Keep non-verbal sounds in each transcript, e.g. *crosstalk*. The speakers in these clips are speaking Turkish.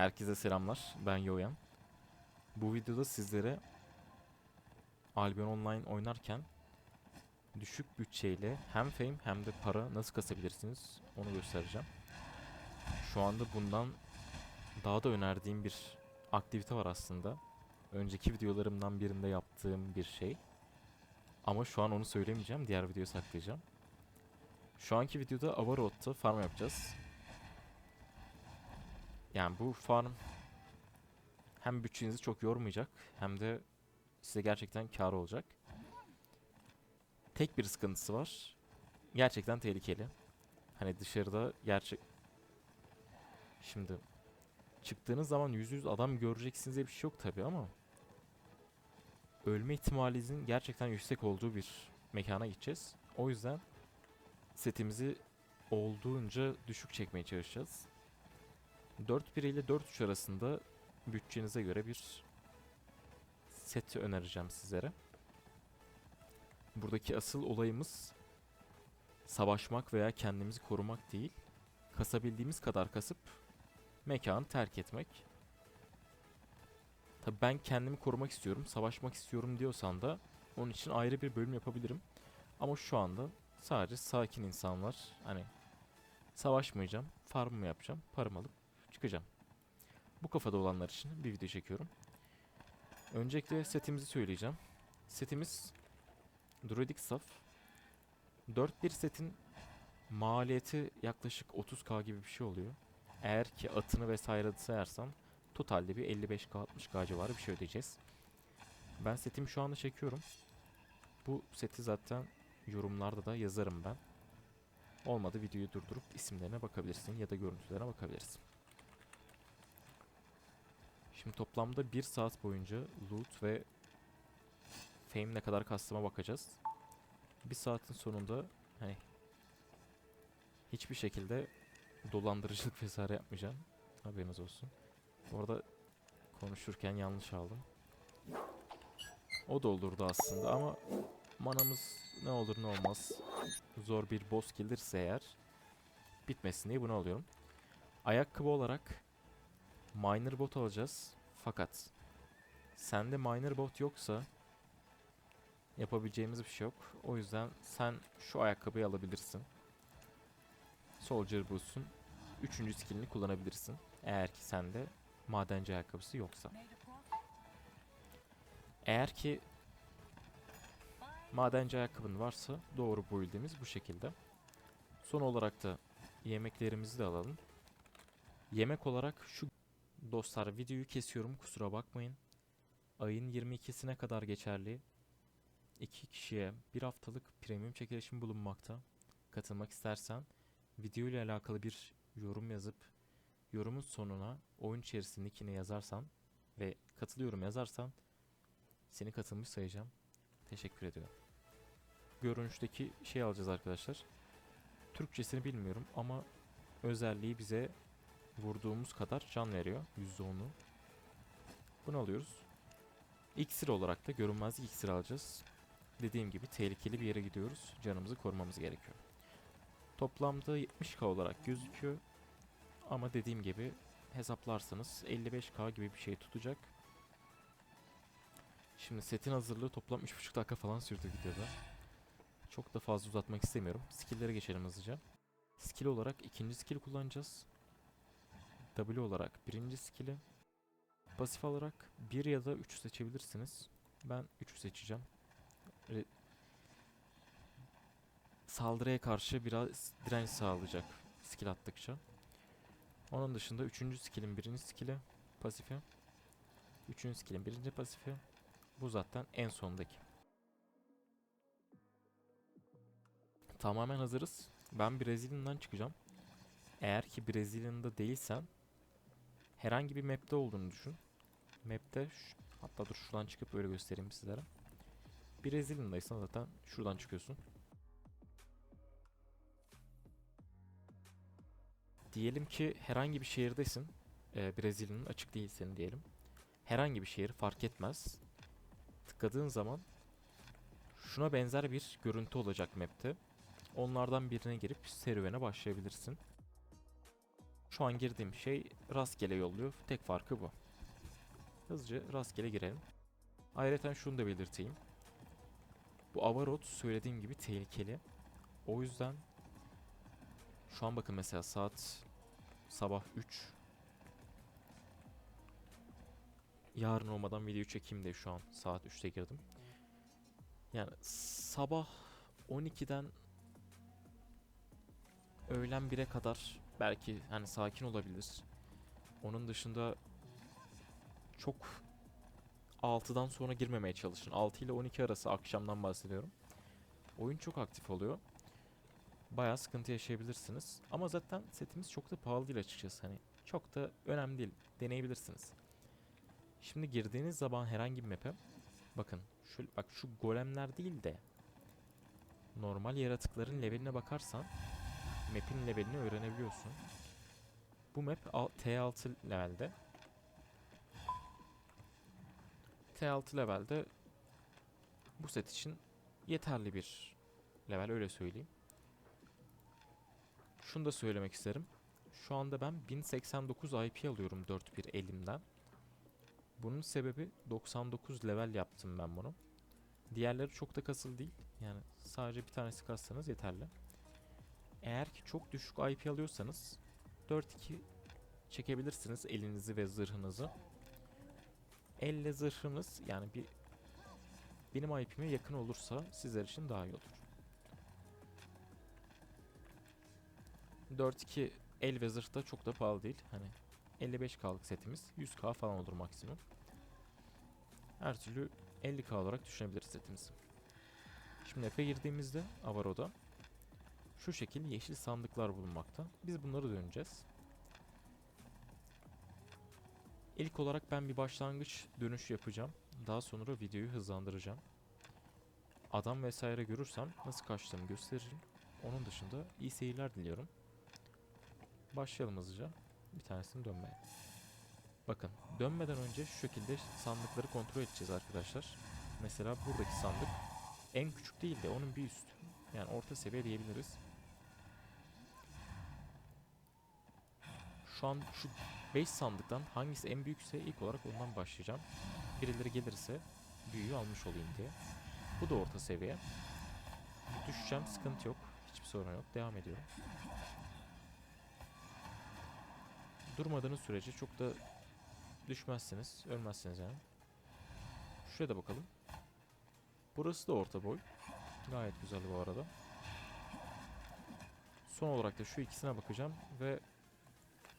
Herkese selamlar. Ben Yoyan. Bu videoda sizlere Albion Online oynarken düşük bütçeyle hem fame hem de para nasıl kasabilirsiniz onu göstereceğim. Şu anda bundan daha da önerdiğim bir aktivite var aslında. Önceki videolarımdan birinde yaptığım bir şey. Ama şu an onu söylemeyeceğim. Diğer videoya saklayacağım. Şu anki videoda Avarot'ta farm yapacağız. Yani bu farm hem bütçenizi çok yormayacak hem de size gerçekten kar olacak. Tek bir sıkıntısı var. Gerçekten tehlikeli. Hani dışarıda gerçek... Şimdi çıktığınız zaman yüz yüz adam göreceksiniz diye bir şey yok tabi ama ölme ihtimalinizin gerçekten yüksek olduğu bir mekana gideceğiz. O yüzden setimizi olduğunca düşük çekmeye çalışacağız. 4-1 ile 4-3 arasında bütçenize göre bir set önereceğim sizlere. Buradaki asıl olayımız savaşmak veya kendimizi korumak değil. Kasabildiğimiz kadar kasıp mekanı terk etmek. Tabi ben kendimi korumak istiyorum, savaşmak istiyorum diyorsan da onun için ayrı bir bölüm yapabilirim. Ama şu anda sadece sakin insanlar hani savaşmayacağım, farmımı yapacağım, paramı alıp çıkacağım. Bu kafada olanlar için bir video çekiyorum. Öncelikle setimizi söyleyeceğim. Setimiz Druidic Staff. 4-1 setin maliyeti yaklaşık 30k gibi bir şey oluyor. Eğer ki atını vesaire sayarsam totalde bir 55k 60k civarı bir şey ödeyeceğiz. Ben setimi şu anda çekiyorum. Bu seti zaten yorumlarda da yazarım ben. Olmadı videoyu durdurup isimlerine bakabilirsin ya da görüntülerine bakabilirsin. Şimdi toplamda 1 saat boyunca loot ve fame ne kadar kastıma bakacağız. Bir saatin sonunda hani hiçbir şekilde dolandırıcılık *laughs* vesaire yapmayacağım. Haberiniz olsun. Bu arada konuşurken yanlış aldım. O da olurdu aslında ama manamız ne olur ne olmaz. Zor bir boss gelirse eğer bitmesin diye bunu alıyorum. Ayakkabı olarak miner bot alacağız. Fakat sende miner bot yoksa yapabileceğimiz bir şey yok. O yüzden sen şu ayakkabıyı alabilirsin. Soldier Boost'un 3. skillini kullanabilirsin. Eğer ki sende madenci ayakkabısı yoksa. Eğer ki madenci ayakkabın varsa doğru build'imiz bu şekilde. Son olarak da yemeklerimizi de alalım. Yemek olarak şu dostlar videoyu kesiyorum kusura bakmayın. Ayın 22'sine kadar geçerli. iki kişiye bir haftalık premium çekilişim bulunmakta. Katılmak istersen video ile alakalı bir yorum yazıp yorumun sonuna oyun içerisinde nickini yazarsan ve katılıyorum yazarsan seni katılmış sayacağım. Teşekkür ediyorum. Görünüşteki şey alacağız arkadaşlar. Türkçesini bilmiyorum ama özelliği bize vurduğumuz kadar can veriyor. %10'u. Bunu alıyoruz. İksir olarak da görünmezlik iksir alacağız. Dediğim gibi tehlikeli bir yere gidiyoruz. Canımızı korumamız gerekiyor. Toplamda 70k olarak gözüküyor. Ama dediğim gibi hesaplarsanız 55k gibi bir şey tutacak. Şimdi setin hazırlığı toplam 3,5 dakika falan sürdü videoda. Çok da fazla uzatmak istemiyorum. Skill'lere geçelim hızlıca. Skill olarak ikinci skill kullanacağız. W olarak birinci skill'i. Pasif olarak 1 ya da 3 seçebilirsiniz. Ben 3'ü seçeceğim. Re- Saldırıya karşı biraz direnç sağlayacak skill attıkça. Onun dışında 3. skill'in birinci skill'i pasifi. 3. skill'in birinci pasifi. Bu zaten en sondaki. Tamamen hazırız. Ben Brezilya'dan çıkacağım. Eğer ki Brezilya'da değilsen herhangi bir map'te olduğunu düşün. Map'te hatta dur şuradan çıkıp öyle göstereyim sizlere. Brezilya'daysan zaten şuradan çıkıyorsun. Diyelim ki herhangi bir şehirdesin. Ee, Brezilya'nın açık değil senin diyelim. Herhangi bir şehir fark etmez. Tıkladığın zaman şuna benzer bir görüntü olacak map'te. Onlardan birine girip serüvene başlayabilirsin. Şu an girdiğim şey rastgele yolluyor. Tek farkı bu. Hızlıca rastgele girelim. Ayrıca şunu da belirteyim. Bu Avarot söylediğim gibi tehlikeli. O yüzden şu an bakın mesela saat sabah 3. Yarın olmadan video çekeyim de şu an saat 3'te girdim. Yani sabah 12'den öğlen 1'e kadar belki hani sakin olabilir. Onun dışında çok 6'dan sonra girmemeye çalışın. 6 ile 12 arası akşamdan bahsediyorum. Oyun çok aktif oluyor. Bayağı sıkıntı yaşayabilirsiniz. Ama zaten setimiz çok da pahalı değil açıkçası. Hani çok da önemli değil. Deneyebilirsiniz. Şimdi girdiğiniz zaman herhangi bir map'e bakın şu bak şu golemler değil de normal yaratıkların leveline bakarsan map'in levelini öğrenebiliyorsun. Bu map al- T6 levelde. T6 levelde bu set için yeterli bir level öyle söyleyeyim. Şunu da söylemek isterim. Şu anda ben 1089 IP alıyorum 4.1 elimden. Bunun sebebi 99 level yaptım ben bunu. Diğerleri çok da kasıl değil. Yani sadece bir tanesi kassanız yeterli. Eğer ki çok düşük IP alıyorsanız 4-2 çekebilirsiniz elinizi ve zırhınızı. Elle zırhınız yani bir benim IP'me yakın olursa sizler için daha iyi olur. 4-2 el ve zırh da çok da pahalı değil. Hani 55K'lık setimiz 100K falan olur maksimum. Her türlü 50K olarak düşünebiliriz setimizi. Şimdi Efe girdiğimizde Avaro'da şu şekil yeşil sandıklar bulunmakta. Biz bunları döneceğiz. İlk olarak ben bir başlangıç dönüş yapacağım. Daha sonra videoyu hızlandıracağım. Adam vesaire görürsem nasıl kaçtığımı gösteririm. Onun dışında iyi seyirler diliyorum. Başlayalım hızlıca. Bir tanesini dönmeye. Bakın dönmeden önce şu şekilde sandıkları kontrol edeceğiz arkadaşlar. Mesela buradaki sandık en küçük değil de onun bir üst. Yani orta seviye diyebiliriz. Şu an şu 5 sandıktan hangisi en büyükse ilk olarak ondan başlayacağım. Birileri gelirse büyüğü almış olayım diye. Bu da orta seviye. Düşeceğim sıkıntı yok. Hiçbir sorun yok. Devam ediyorum. Durmadığınız sürece çok da düşmezsiniz. Ölmezsiniz yani. Şuraya da bakalım. Burası da orta boy. Gayet güzel bu arada. Son olarak da şu ikisine bakacağım ve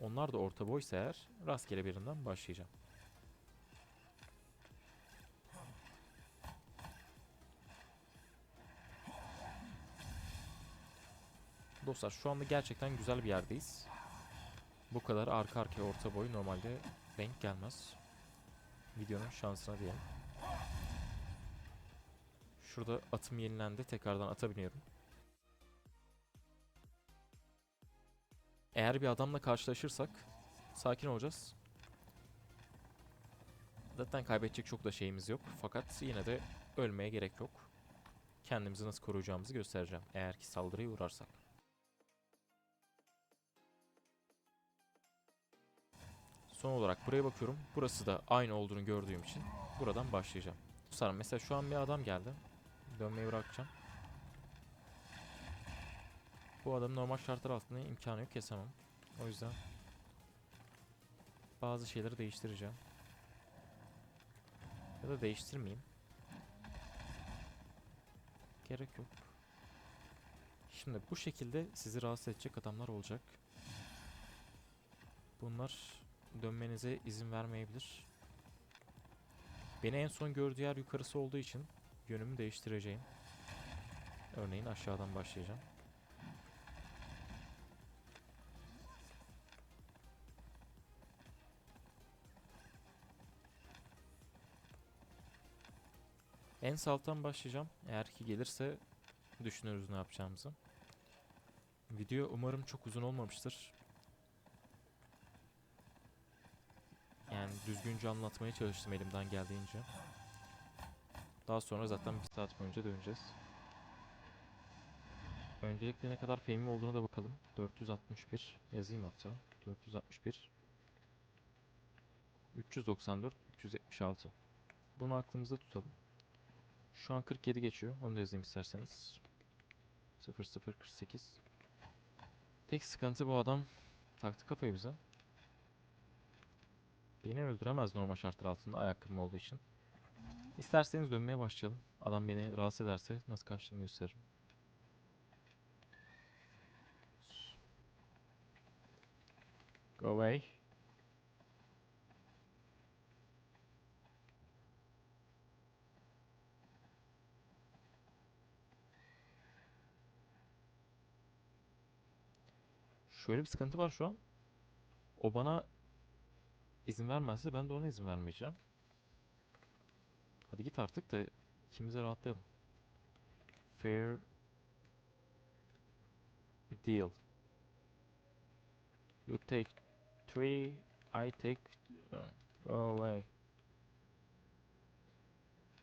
onlar da orta boysa eğer rastgele birinden başlayacağım. Dostlar şu anda gerçekten güzel bir yerdeyiz. Bu kadar arka arkaya orta boy normalde denk gelmez. Videonun şansına diyelim. Şurada atım yenilendi. Tekrardan ata biniyorum. Eğer bir adamla karşılaşırsak sakin olacağız. Zaten kaybedecek çok da şeyimiz yok. Fakat yine de ölmeye gerek yok. Kendimizi nasıl koruyacağımızı göstereceğim. Eğer ki saldırıya uğrarsak. Son olarak buraya bakıyorum. Burası da aynı olduğunu gördüğüm için buradan başlayacağım. Sonra mesela şu an bir adam geldi. Dönmeyi bırakacağım. Bu adamın normal şartlar altında imkanı yok kesemem. O yüzden bazı şeyleri değiştireceğim. Ya da değiştirmeyeyim. Gerek yok. Şimdi bu şekilde sizi rahatsız edecek adamlar olacak. Bunlar dönmenize izin vermeyebilir. Beni en son gördüğü yer yukarısı olduğu için yönümü değiştireceğim. Örneğin aşağıdan başlayacağım. En salttan başlayacağım. Eğer ki gelirse düşünürüz ne yapacağımızı. Video umarım çok uzun olmamıştır. Yani düzgünce anlatmaya çalıştım elimden geldiğince. Daha sonra zaten bir saat boyunca döneceğiz. Öncelikle ne kadar fehmi olduğuna da bakalım. 461 yazayım hatta. 461 394 376 Bunu aklımızda tutalım. Şu an 47 geçiyor. Onu da yazayım isterseniz. 0048 Tek sıkıntı bu adam taktı kafayı bize. Beni öldüremez normal şartlar altında ayakkabım olduğu için. İsterseniz dönmeye başlayalım. Adam beni rahatsız ederse nasıl kaçtığımı gösteririm. Go away. Şöyle bir sıkıntı var şu an. O bana izin vermezse ben de ona izin vermeyeceğim. Hadi git artık da ikimiz de rahatlayalım. Fair deal. You take three, I take go away.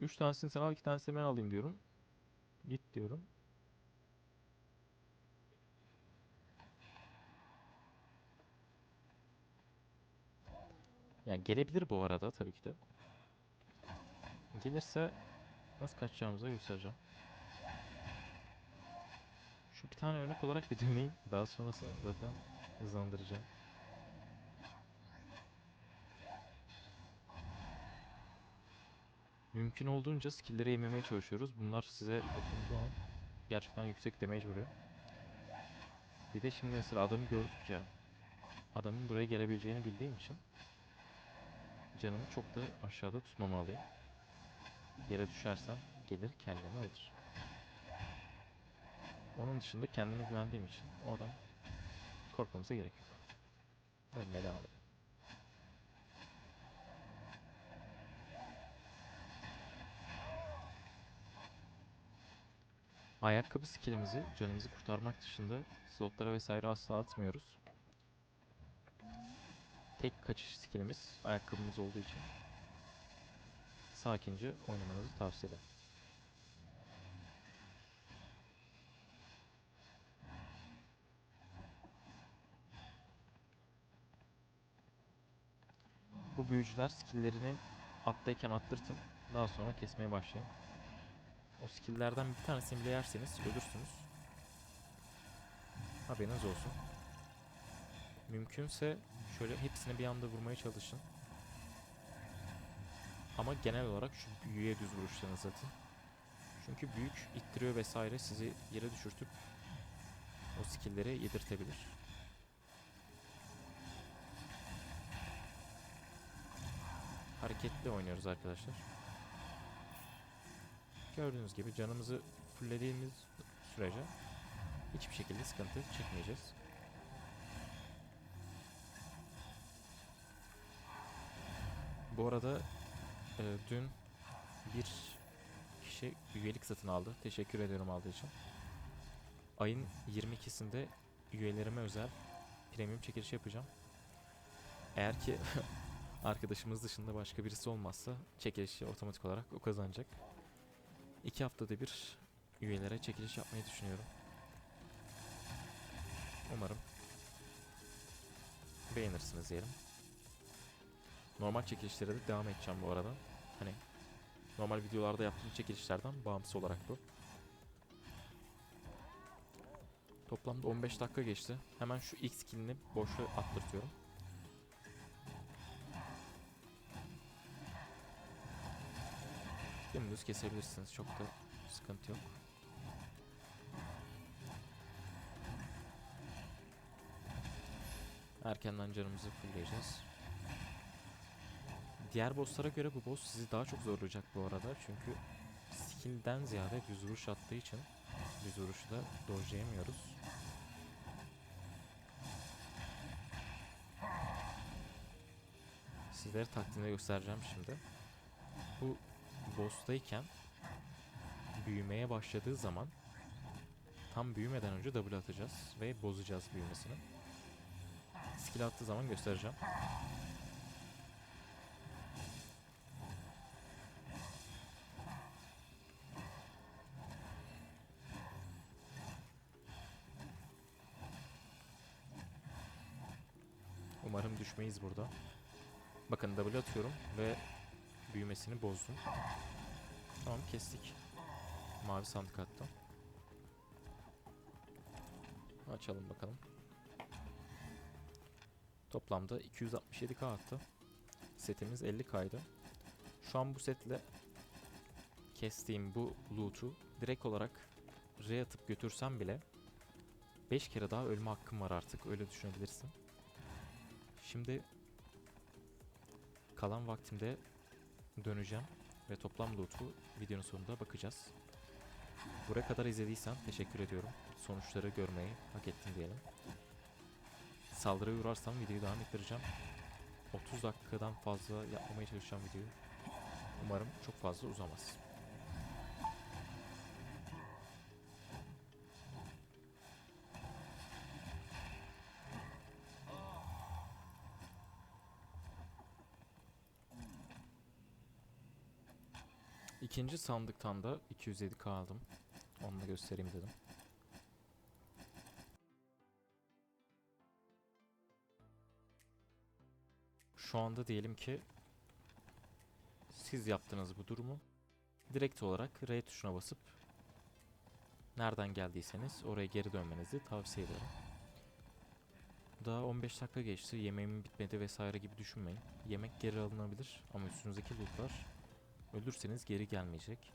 Üç tanesini sen al, iki tanesini ben alayım diyorum. Git diyorum. Yani gelebilir bu arada tabii ki de. Gelirse nasıl kaçacağımızı göstereceğim. Şu bir tane örnek olarak bir dinleyin. Daha sonrasında zaten hızlandıracağım. Mümkün olduğunca skill'leri yememeye çalışıyoruz. Bunlar size gerçekten yüksek damage vuruyor. Bir de şimdi mesela adamı gördük. Adamın buraya gelebileceğini bildiğim için canımı çok da aşağıda tutmamalıyım. Yere düşersem gelir kendimi alır. Onun dışında kendime güvendiğim için o adam korkmamıza gerek yok. Ölmeye devam edelim. Ayakkabı skillimizi canımızı kurtarmak dışında slotlara vesaire asla atmıyoruz. Tek kaçış skillimiz ayakkabımız olduğu için sakince oynamanızı tavsiye ederim. Bu büyücüler skill'lerini attayken attırtın. Daha sonra kesmeye başlayın. O skill'lerden bir tanesini bile yerseniz ölürsünüz. Haberiniz olsun. Mümkünse şöyle hepsini bir anda vurmaya çalışın. Ama genel olarak şu büyüye düz vuruşlarınızı atın. Çünkü büyük ittiriyor vesaire sizi yere düşürtüp o skill'leri yedirtebilir. Hareketli oynuyoruz arkadaşlar. Gördüğünüz gibi canımızı fullediğimiz sürece hiçbir şekilde sıkıntı çekmeyeceğiz. Bu arada e, dün bir kişi üyelik satın aldı. Teşekkür ediyorum aldığı için. Ayın 22'sinde üyelerime özel premium çekiliş yapacağım. Eğer ki *laughs* arkadaşımız dışında başka birisi olmazsa çekilişi otomatik olarak o kazanacak. İki haftada bir üyelere çekiliş yapmayı düşünüyorum. Umarım beğenirsiniz diyelim. Normal çekilişlere de devam edeceğim bu arada. Hani normal videolarda yaptığım çekilişlerden bağımsız olarak bu. Toplamda 15 dakika geçti. Hemen şu X skillini boşa attırtıyorum. Dümdüz kesebilirsiniz. Çok da sıkıntı yok. Erkenden canımızı fullleyeceğiz. Diğer bosslara göre bu boss sizi daha çok zorlayacak bu arada. Çünkü skill'den ziyade düz vuruş attığı için düz vuruşu da dodge'layamıyoruz. Sizlere taktiğini göstereceğim şimdi. Bu boss'tayken büyümeye başladığı zaman tam büyümeden önce double atacağız ve bozacağız büyümesini. Skill attığı zaman göstereceğim. Umarım düşmeyiz burada. Bakın W atıyorum ve büyümesini bozdum. Tamam kestik. Mavi sandık hatta. Açalım bakalım. Toplamda 267k attı. Setimiz 50k'ydı. Şu an bu setle kestiğim bu loot'u direkt olarak R atıp götürsem bile 5 kere daha ölme hakkım var artık öyle düşünebilirsin. Şimdi kalan vaktimde döneceğim ve toplam loot'u videonun sonunda bakacağız. Buraya kadar izlediysen teşekkür ediyorum. Sonuçları görmeyi hak ettin diyelim. Saldırıya uğrarsam videoyu devam ettireceğim. 30 dakikadan fazla yapmamaya çalışacağım videoyu. Umarım çok fazla uzamaz. İkinci sandıktan da 207k aldım. Onu da göstereyim dedim. Şu anda diyelim ki siz yaptınız bu durumu. Direkt olarak R tuşuna basıp nereden geldiyseniz oraya geri dönmenizi tavsiye ederim. Daha 15 dakika geçti. Yemeğimin bitmedi vesaire gibi düşünmeyin. Yemek geri alınabilir ama üstünüzdeki lootlar ölürseniz geri gelmeyecek.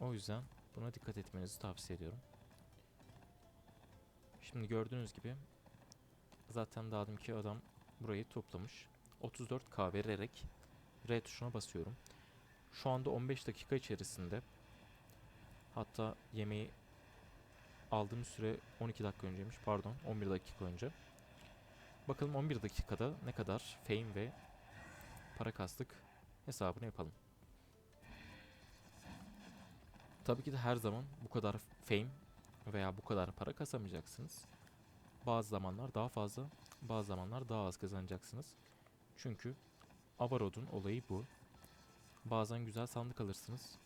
O yüzden buna dikkat etmenizi tavsiye ediyorum. Şimdi gördüğünüz gibi zaten daha ki adam burayı toplamış. 34k vererek R tuşuna basıyorum. Şu anda 15 dakika içerisinde hatta yemeği aldığım süre 12 dakika önceymiş pardon 11 dakika önce. Bakalım 11 dakikada ne kadar fame ve para kastık hesabını yapalım. Tabii ki de her zaman bu kadar fame veya bu kadar para kasamayacaksınız. Bazı zamanlar daha fazla, bazı zamanlar daha az kazanacaksınız. Çünkü Avarod'un olayı bu. Bazen güzel sandık alırsınız.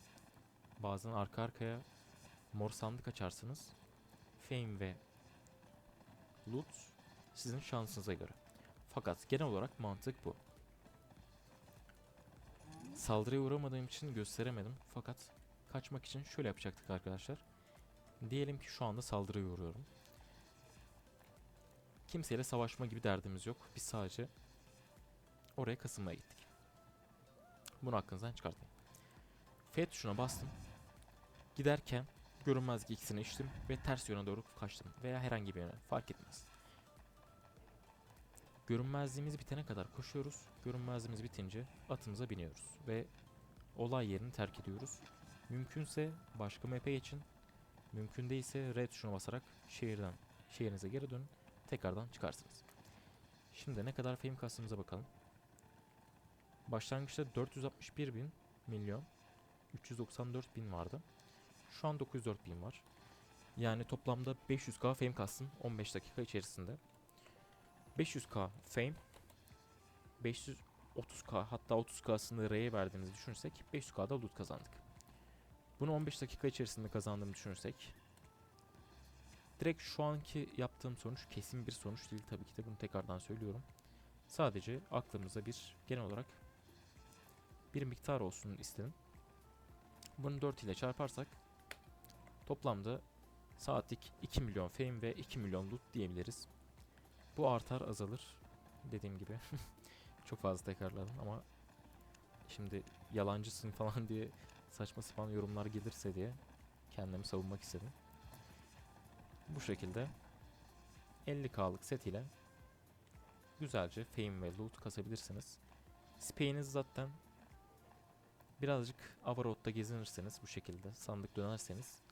Bazen arka arkaya mor sandık açarsınız. Fame ve loot sizin şansınıza göre. Fakat genel olarak mantık bu. Saldırıya uğramadığım için gösteremedim. Fakat kaçmak için şöyle yapacaktık arkadaşlar. Diyelim ki şu anda saldırıya uğruyorum. Kimseyle savaşma gibi derdimiz yok. Biz sadece oraya kasılmaya gittik. Bunu aklınızdan çıkartın. F tuşuna bastım. Giderken görünmezlik ikisini içtim ve ters yöne doğru kaçtım. Veya herhangi bir yöne fark etmez. Görünmezliğimiz bitene kadar koşuyoruz. Görünmezliğimiz bitince atımıza biniyoruz ve olay yerini terk ediyoruz. Mümkünse başka map'e geçin. Mümkün değilse red tuşuna basarak şehirden şehrinize geri dönün. Tekrardan çıkarsınız. Şimdi ne kadar fame kastığımıza bakalım. Başlangıçta 461 bin milyon 394 bin vardı. Şu an 904 bin var. Yani toplamda 500k fame kastım 15 dakika içerisinde. 500k fame 530k hatta 30k'sını R'ye verdiğimizi düşünürsek 500k'da loot kazandık. Bunu 15 dakika içerisinde kazandığımı düşünürsek direkt şu anki yaptığım sonuç kesin bir sonuç değil tabii ki de bunu tekrardan söylüyorum. Sadece aklımıza bir genel olarak bir miktar olsun istedim. Bunu 4 ile çarparsak toplamda saatlik 2 milyon fame ve 2 milyon loot diyebiliriz. Bu artar azalır dediğim gibi. *laughs* Çok fazla tekrarladım ama şimdi yalancısın *laughs* falan diye saçma sapan yorumlar gelirse diye kendimi savunmak istedim. Bu şekilde 50k'lık set ile güzelce fame ve loot kasabilirsiniz. Spey'iniz zaten birazcık Avarot'ta gezinirseniz bu şekilde sandık dönerseniz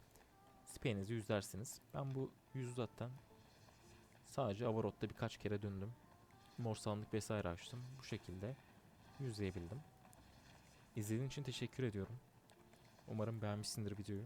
Spey'inizi yüzlersiniz. Ben bu yüzü zaten sadece Avarot'ta birkaç kere döndüm. Mor sandık vesaire açtım. Bu şekilde yüzleyebildim. İzlediğin için teşekkür ediyorum. Umarım beğenmişsindir videoyu.